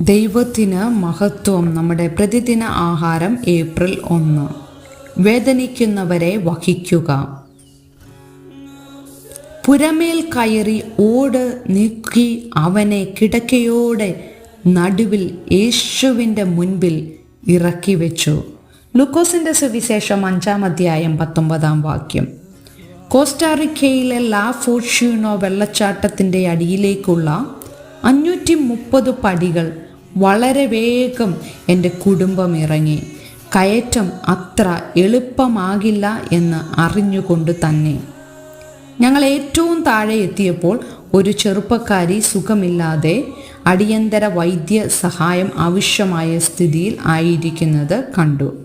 ദൈവത്തിന് മഹത്വം നമ്മുടെ പ്രതിദിന ആഹാരം ഏപ്രിൽ ഒന്ന്. വേദനിക്കുന്നവരെ വഹിക്കുക. പുരമേൽ കയറി ഓട് നീക്കി അവനെ കിടക്കയോടെ നടുവിൽ യേശുവിന്റെ മുൻപിൽ ഇറക്കി വെച്ചു. ലുക്കോസിന്റെ സുവിശേഷം അഞ്ചാം അധ്യായം പത്തൊമ്പതാം വാക്യം. കോസ്റ്റാറിക്കയിലെ ലാ ഫോർഷ്യൂണോ വെള്ളച്ചാട്ടത്തിന്റെ അടിയിലേക്കുള്ള അഞ്ഞൂറ്റി മുപ്പത് പടികൾ വളരെ വേഗം എന്റെ കുടുംബം ഇറങ്ങി. കയറ്റം അത്ര എളുപ്പമാകില്ല എന്ന് അറിഞ്ഞുകൊണ്ട് തന്നെ. ഞങ്ങൾ ഏറ്റവും താഴെ എത്തിയപ്പോൾ ഒരു ചെറുപ്പക്കാരി സുഖമില്ലാതെ അടിയന്തര വൈദ്യ സഹായം ആവശ്യമായ സ്ഥിതിയിൽ ആയിരിക്കുന്നത് കണ്ടു.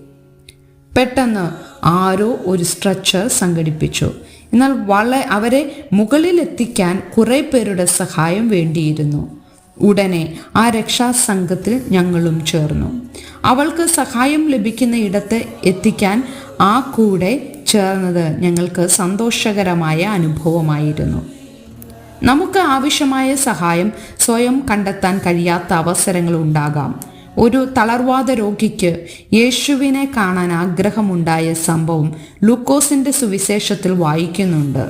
പെട്ടെന്ന് ആരോ ഒരു സ്ട്രെച്ചർ സംഘടിപ്പിച്ചു. എന്നാൽ വള അവരെ മുകളിലെത്തിക്കാൻ കുറേ പേരുടെ സഹായം വേണ്ടിയിരുന്നു. ഉടനെ ആ രക്ഷാസംഘത്തിൽ ഞങ്ങളും ചേർന്നു. അവൾക്ക് സഹായം ലഭിക്കുന്ന ഇടത്ത് എത്തിക്കാൻ ആ കൂടെ ചേർന്നത് ഞങ്ങൾക്ക് സന്തോഷകരമായ അനുഭവമായിരുന്നു. നമുക്ക് ആവശ്യമായ സഹായം സ്വയം കണ്ടെത്താൻ കഴിയാത്ത അവസരങ്ങൾ ഉണ്ടാകാം. ഒരു തളർവാദ രോഗിക്ക് യേശുവിനെ കാണാൻ ആഗ്രഹമുണ്ടായ സംഭവം ലൂക്കോസിന്റെ സുവിശേഷത്തിൽ വായിക്കുന്നുണ്ട്.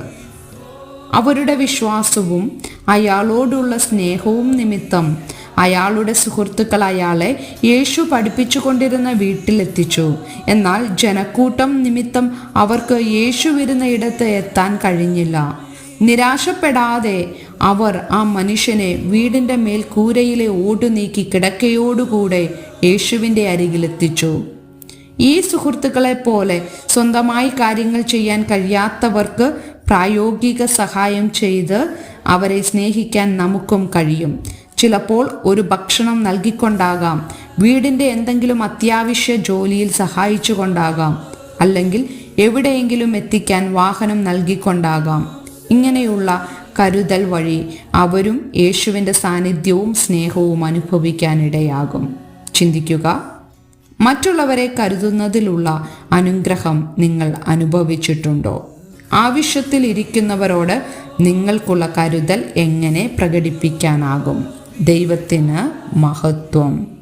അവരുടെ വിശ്വാസവും അയാളോടുള്ള സ്നേഹവും നിമിത്തം അയാളുടെ സുഹൃത്തുക്കൾ അയാളെ യേശു പഠിപ്പിച്ചുകൊണ്ടിരുന്ന വീട്ടിലെത്തിച്ചു. എന്നാൽ ജനക്കൂട്ടം നിമിത്തം അവർക്ക് യേശു വരുന്ന ഇടത്ത് എത്താൻ കഴിഞ്ഞില്ല. നിരാശപ്പെടാതെ അവർ ആ മനുഷ്യനെ വീടിന്റെ മേൽ കൂരയിലെ ഓടു നീക്കി കിടക്കയോടുകൂടെ യേശുവിന്റെ അരികിലെത്തിച്ചു ഈ സുഹൃത്തുക്കളെ പോലെ സ്വന്തമായി കാര്യങ്ങൾ ചെയ്യാൻ കഴിയാത്തവർക്ക് പ്രായോഗിക സഹായം ചെയ്ത് അവരെ സ്നേഹിക്കാൻ നമുക്കും കഴിയും. ചിലപ്പോൾ ഒരു ഭക്ഷണം നൽകിക്കൊണ്ടാകാം വീടിന്റെ എന്തെങ്കിലും അത്യാവശ്യ ജോലിയിൽ സഹായിച്ചുകൊണ്ടാകാം അല്ലെങ്കിൽ എവിടെയെങ്കിലും എത്തിക്കാൻ വാഹനം നൽകിക്കൊണ്ടാകാം. ഇങ്ങനെയുള്ള കരുതൽ വഴി അവരും യേശുവിന്റെ സാന്നിധ്യവും സ്നേഹവും അനുഭവിക്കാനിടയാകും. ചിന്തിക്കുക മറ്റുള്ളവരെ കരുതുന്നതിലുള്ള അനുഗ്രഹം നിങ്ങൾ അനുഭവിച്ചിട്ടുണ്ടോ? ആവശ്യത്തിൽ ഇരിക്കുന്നവരോട് നിങ്ങൾക്കുള്ള കരുതൽ എങ്ങനെ പ്രകടിപ്പിക്കാനാകും? ദൈവത്തിന് മഹത്വം.